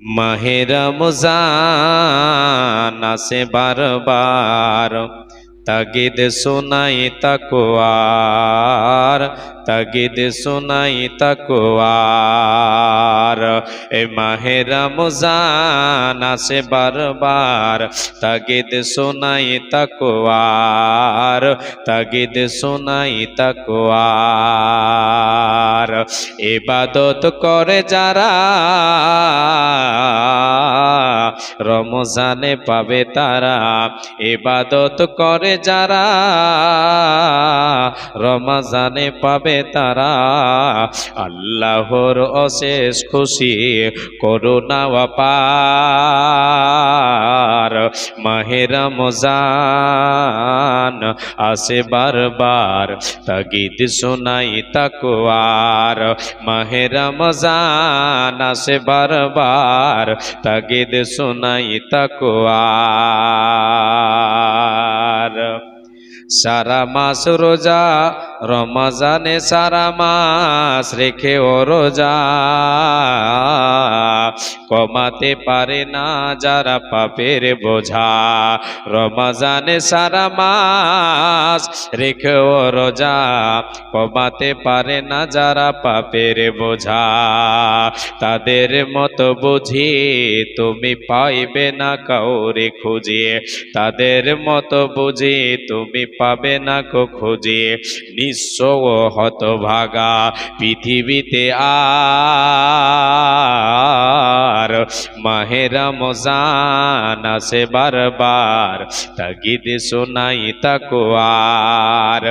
মাহেরা মুজান আসে বারবার। তাগিদ শোনাই তাকুয়ার তাগিদ শোনাই তাকুয়ার এ মাহেরা মুজান আসে বারবার, তাগিদ শোনাই তাকুয়ার তাগিদ শোনাই তাকুয়ার ইবাদত করে যারা রমজানে পাবে তারা। এবাদত করে যারা রমজানে পাবে তারা। আল্লাহর অশেষ খুশি করুণা পার মাহে রমজান আসে বারবার, তাগিদ শোনাই তাকুয়ার মাহে রমজান আসে বারবার, তাগিদ শোনাই তাকুয়ার সারা মাস রোজা, রমাজানে সারা মাস রেখে ও রোজা। কমাতে পারে না যারা পাপের বোঝা। রমাজানে সারা মাস রেখে ও রোজা কমাতে পারে না যারা পাপের বোঝা। তাদের মতো বুঝি তুমি পাইবে না কাউরে খুঁজিয়ে। তাদের মতো বুঝি তুমি পাবে না কো খুঁজে নিঃস্ব হতভাগা পৃথিবীতে আর মাহেরা মজান আসে বারবার, তাগিদ শোনাই তাকুয়ার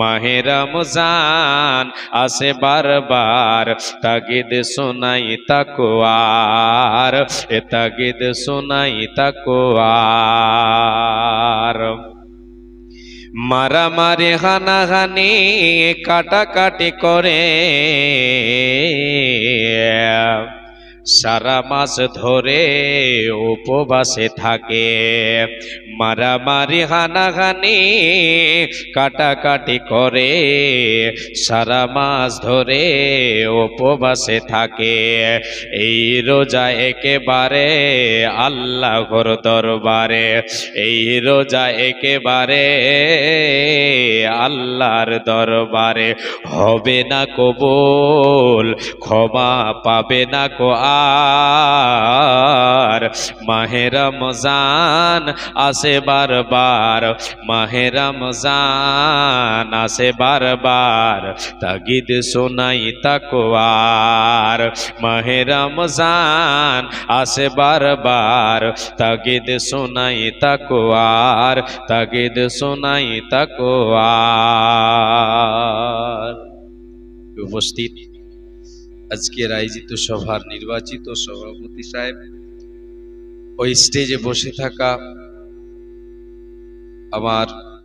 মাহেরা মজান আসে বারবার, তাগিদ শোনাই তাকুয়ার এ তাগিদ শোনাই তাকুয়ার মারামারি হানাহানি কাটাকাটি করে সারা মাস ধরে উপবাসে থাকে। মারামারি, হানাহানি, কাটাকাটি করে সারা মাস ধরে উপবাসে থাকে। এই রোজা একেবারে আল্লাহর দরবারে। এই রোজা একেবারে আল্লাহর দরবারে হবে না কবুল, ক্ষমা পাবে না কো আর। মাহে রমজান আসে বারবার, মাহে রমজান আসে বারবার, তাগিদ শোনাই তাকুয়ার মাহে রমজান আসে বারবার, তাগিদ শোনাই তাকুয়ার তাগিদ শোনাই তাকুয়ার উপস্থিত আজকের আয়োজিত সভার নির্বাচিত সভাপতি সাহেব। ওই স্টেজে বসে থাকা আমার